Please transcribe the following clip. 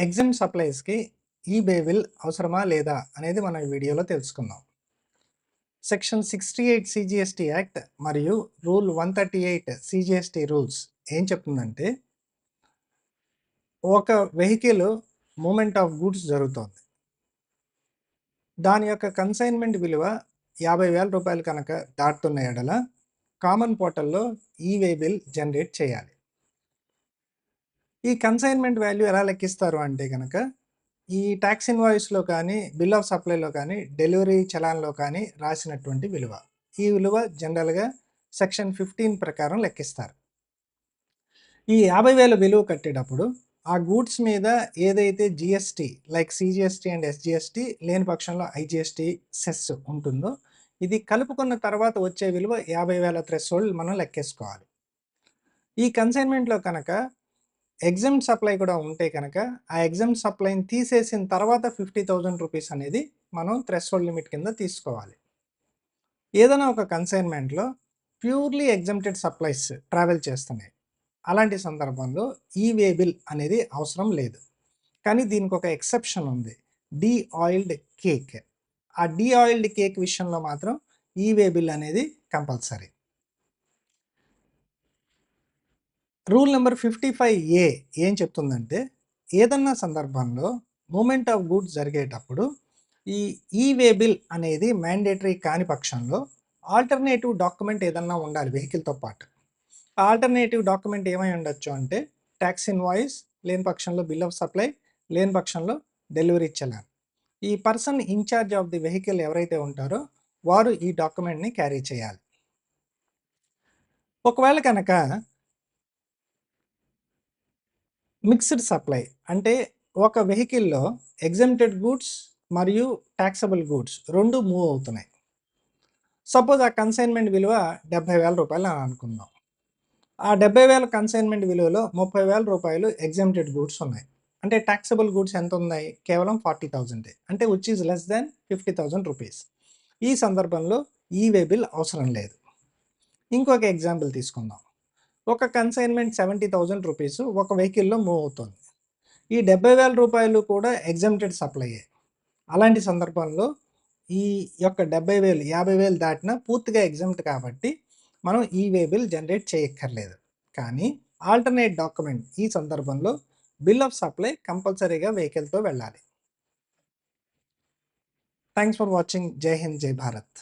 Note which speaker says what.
Speaker 1: Exam సప్లైస్‌కి eBay bill అవసరమా? లేదా? అనేది మనం ఈ వీడియోలో తెలుసుకుందాం. సెక్షన్ 68 సీజీఎస్టీ యాక్ట్ మరియు రూల్ 138 సీజీఎస్టీ రూల్స్ ఏం చెప్తుందంటే ఒక వెహికల్ మూమెంట్ ఆఫ్ గూడ్స్ జరుగుతోంది. దాని యొక్క కన్సైన్‌మెంట్ విలువ యాభై వేల రూపాయలు కనుక దాటుతున్న యెడల కామన్ పోర్టల్‌లో ఈ-వే బిల్ జనరేట్ చేయాలి. ఈ కన్సైన్‌మెంట్ వాల్యూ ఎలా లెక్కిస్తారు అంటే కనుక ఈ ట్యాక్స్ ఇన్వాయిస్‌లో కానీ, బిల్ ఆఫ్ సప్లైలో కానీ, డెలివరీ చలాన్‌లో కానీ రాసినటువంటి విలువ. ఈ విలువ జనరల్‌గా సెక్షన్ 15 ప్రకారం లెక్కిస్తారు. ఈ యాభై వేల విలువ కట్టేటప్పుడు ఆ గూడ్స్ మీద ఏదైతే GST like CGST and SGST లేని పక్షంలో ఐజిఎస్టీ సెస్ ఉంటుందో ఇది కలుపుకున్న తర్వాత వచ్చే విలువ యాభై వేల థ్రెషోల్డ్ మనం లెక్కేసుకోవాలి. ఈ కన్సైన్‌మెంట్‌లో కనుక ఎగ్జామ్ సప్లై కూడా ఉంటే కనుక ఆ ఎగ్జామ్ సప్లైని తీసేసిన తర్వాత ఫిఫ్టీ థౌజండ్ రూపీస్ అనేది మనం థ్రెషోల్డ్ లిమిట్ కింద తీసుకోవాలి. ఏదైనా ఒక కన్సైన్‌మెంట్‌లో ప్యూర్‌లీ ఎగ్జామ్టెడ్ సప్లైస్ ట్రావెల్ చేస్తున్నాయి. అలాంటి సందర్భంలో ఈ వేబిల్ అనేది అవసరం లేదు. కానీ దీనికి ఒక ఎక్సెప్షన్ ఉంది. Deoiled cake. ఆ డీ ఆయిల్డ్ కేక్ విషయంలో మాత్రం ఈ వేబిల్ అనేది compulsory. Rule number fifty five ఏ ఏం చెప్తుందంటే ఏదన్నా సందర్భంలో మూమెంట్ ఆఫ్ గూడ్స్ జరిగేటప్పుడు ఈ ఈ-వే బిల్ అనేది మ్యాండేటరీ కాని పక్షంలో ఆల్టర్‌నేటివ్ డాక్యుమెంట్ ఏదన్నా ఉండాలి వెహికల్‌తో పాటు. ఆ ఆల్టర్‌నేటివ్ డాక్యుమెంట్ ఏమై ఉండొచ్చు అంటే ట్యాక్స్ ఇన్వాయిస్ లేని పక్షంలో బిల్ ఆఫ్ సప్లై లేని పక్షంలో డెలివరీ చలాన్. ఈ person incharge of the vehicle ఎవరైతే ఉంటారో వారు ఈ డాక్యుమెంట్‌ని క్యారీ చేయాలి. ఒకవేళ కనుక మిక్స్డ్ సప్లై అంటే ఒక వెహికల్‌లో ఎగ్జామ్టెడ్ గూడ్స్ మరియు ట్యాక్సబుల్ గూడ్స్ రెండు మూవ్ అవుతున్నాయి. సపోజ్ ఆ కన్సైన్‌మెంట్ విలువ డెబ్బై వేల రూపాయలు అని అనుకుందాం. ఆ 70,000 కన్సైన్‌మెంట్ విలువలో ముప్పై వేల రూపాయలు ఎగ్జామ్టెడ్ గూడ్స్ ఉన్నాయి. అంటే టాక్సబుల్ గూడ్స్ ఎంత ఉన్నాయి? కేవలం 40,000 అంటే విచ్ ఈజ్ లెస్ థాన్ రూ. 50,000. ఈ సందర్భంలో ఈవే బిల్ అవసరం లేదు. ఇంకొక ఎగ్జాంపుల్ తీసుకుందాం. ఒక కన్సైన్‌మెంట్ సెవెంటీ థౌజండ్ రూపీస్ ఒక వెహికల్‌లో మూవ్ అవుతోంది. ఈ డెబ్భై వేల రూపాయలు కూడా ఎగ్జామ్టెడ్ సప్లై అలాంటి సందర్భంలో ఈ యొక్క 70,000 50,000 దాటినా పూర్తిగా ఎగ్జామ్ట్ కాబట్టి మనం ఈ-వే బిల్ జనరేట్ చేయక్కర్లేదు. కానీ ఆల్టర్‌నేట్ డాక్యుమెంట్ ఈ సందర్భంలో బిల్ ఆఫ్ సప్లై కంపల్సరీగా వెహికల్‌తో వెళ్ళాలి. Thanks for watching. జై హింద్! జై భారత్!